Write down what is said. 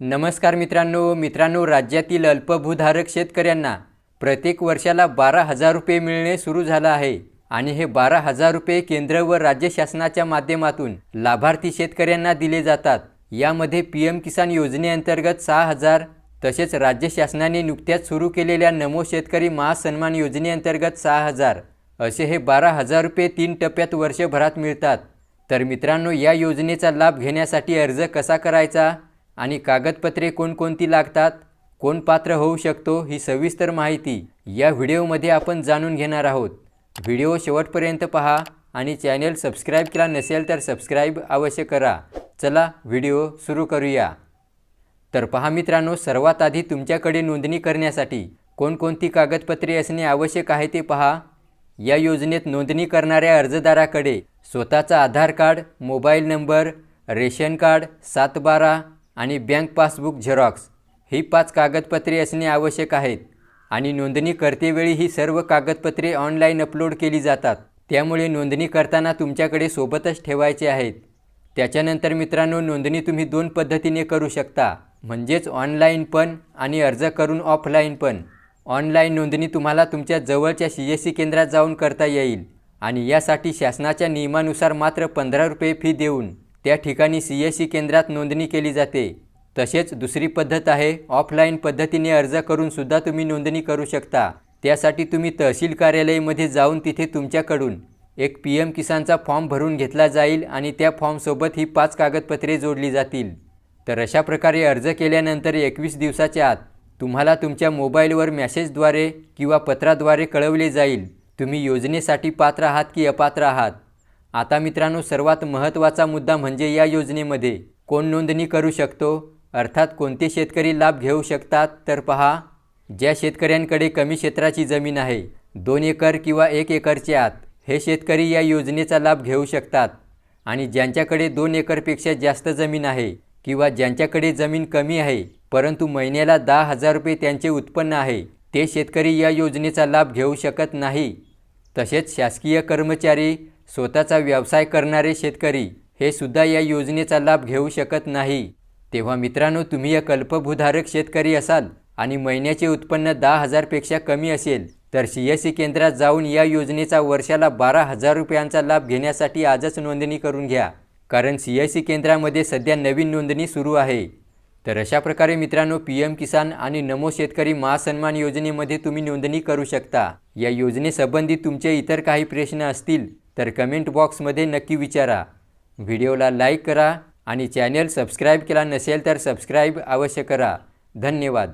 नमस्कार मित्रांनो मित्रांनो राज्यातील अल्पभूधारक शेतकऱ्यांना प्रत्येक वर्षाला बारा हजार रुपये मिळणे सुरू झालं आहे आणि हे बारा हजार रुपये केंद्र व राज्य शासनाच्या माध्यमातून लाभार्थी शेतकऱ्यांना दिले जातात. यामध्ये पी एम किसान योजनेअंतर्गत सहा हजार तसेच राज्य शासनाने नुकत्याच सुरू केलेल्या नमो शेतकरी महासन्मान योजनेअंतर्गत सहा हजार असे हे बारा हजार रुपये तीन टप्प्यात वर्षभरात मिळतात. तर मित्रांनो या योजनेचा लाभ घेण्यासाठी अर्ज कसा करायचा? आणि कागदपत्रे कोणकोणती लागतात कोण पात्र होऊ शकतो ही सविस्तर माहिती या व्हिडिओमध्ये आपण जाणून घेणार आहोत. व्हिडिओ शेवटपर्यंत पहा आणि चॅनेल सबस्क्राईब केला नसेल तर सबस्क्राईब अवश्य करा. चला व्हिडिओ सुरू करूया. तर पहा मित्रांनो सर्वात आधी तुमच्याकडे नोंदणी करण्यासाठी कोणकोणती कागदपत्रे असणे आवश्यक आहे ते पहा. या योजनेत नोंदणी करणाऱ्या अर्जदाराकडे स्वतःचा Aadhaar card mobile number ration card सात बारा आणि बँक पासबुक झेरॉक्स ही पाच कागदपत्रे असणे आवश्यक आहेत. आणि नोंदणी करतेवेळी ही सर्व कागदपत्रे ऑनलाईन अपलोड केली जातात. त्यामुळे नोंदणी करताना तुमच्याकडे सोबतच ठेवायचे आहेत. त्याच्यानंतर मित्रांनो नोंदणी तुम्ही दोन पद्धतीने करू शकता. म्हणजेच ऑनलाईन पण आणि अर्ज करून ऑफलाईन पण. ऑनलाईन नोंदणी तुम्हाला तुमच्या जवळच्या सी एस सी केंद्रात जाऊन करता येईल. आणि यासाठी शासनाच्या नियमानुसार मात्र पंधरा रुपये फी देऊन त्या ठिकाणी सी एस सी केंद्रात नोंदणी केली जाते. तसेच दुसरी पद्धत आहे ऑफलाईन पद्धतीने अर्ज करूनसुद्धा तुम्ही नोंदणी करू शकता. त्यासाठी तुम्ही तहसील कार्यालयामध्ये जाऊन तिथे तुमच्याकडून एक पी एम किसानचा फॉर्म भरून घेतला जाईल आणि त्या फॉर्मसोबत ही पाच कागदपत्रे जोडली जातील. तर अशा प्रकारे अर्ज केल्यानंतर एकवीस दिवसाच्या आत तुम्हाला तुमच्या मोबाईलवर मेसेजद्वारे किंवा पत्राद्वारे कळवले जाईल. तुम्ही योजनेसाठी पात्र आहात की अपात्र आहात? आता मित्रांनो सर्वात महत्त्वाचा मुद्दा म्हणजे या योजनेमध्ये कोण नोंदणी करू शकतो? अर्थात कोणते शेतकरी लाभ घेऊ शकतात? तर पहा ज्या शेतकऱ्यांकडे कमी क्षेत्राची जमीन आहे दोन एकर किंवा एक एकरच्या आत हे शेतकरी या योजनेचा लाभ घेऊ शकतात. आणि ज्यांच्याकडे दोन एकरपेक्षा जास्त जमीन आहे किंवा ज्यांच्याकडे जमीन कमी आहे परंतु महिन्याला दहा हजार रुपये त्यांचे उत्पन्न आहे ते शेतकरी या योजनेचा लाभ घेऊ शकत नाही. तसेच शासकीय कर्मचारी स्वतःचा व्यवसाय करणारे शेतकरी हे सुद्धा या योजनेचा लाभ घेऊ शकत नाही. तेव्हा मित्रांनो तुम्ही एक कल्पभूधारक शेतकरी असाल आणि महिन्याचे उत्पन्न दहा हजारपेक्षा कमी असेल तर सी एस सी केंद्रात जाऊन या योजनेचा वर्षाला बारा हजार रुपयांचा लाभ घेण्यासाठी आजच नोंदणी करून घ्या. कारण सी एस सी केंद्रामध्ये सध्या नवीन नोंदणी सुरू आहे. तर अशा प्रकारे मित्रांनो पी एम किसान आणि नमो शेतकरी महासन्मान योजनेमध्ये तुम्ही नोंदणी करू शकता. या योजनेसंबंधी तुमचे इतर काही प्रश्न असतील तर कमेंट बॉक्समध्ये नक्की विचारा. व्हिडिओला लाईक करा आणि चॅनेल सबस्क्राईब केला नसेल तर सबस्क्राईब अवश्य करा. धन्यवाद.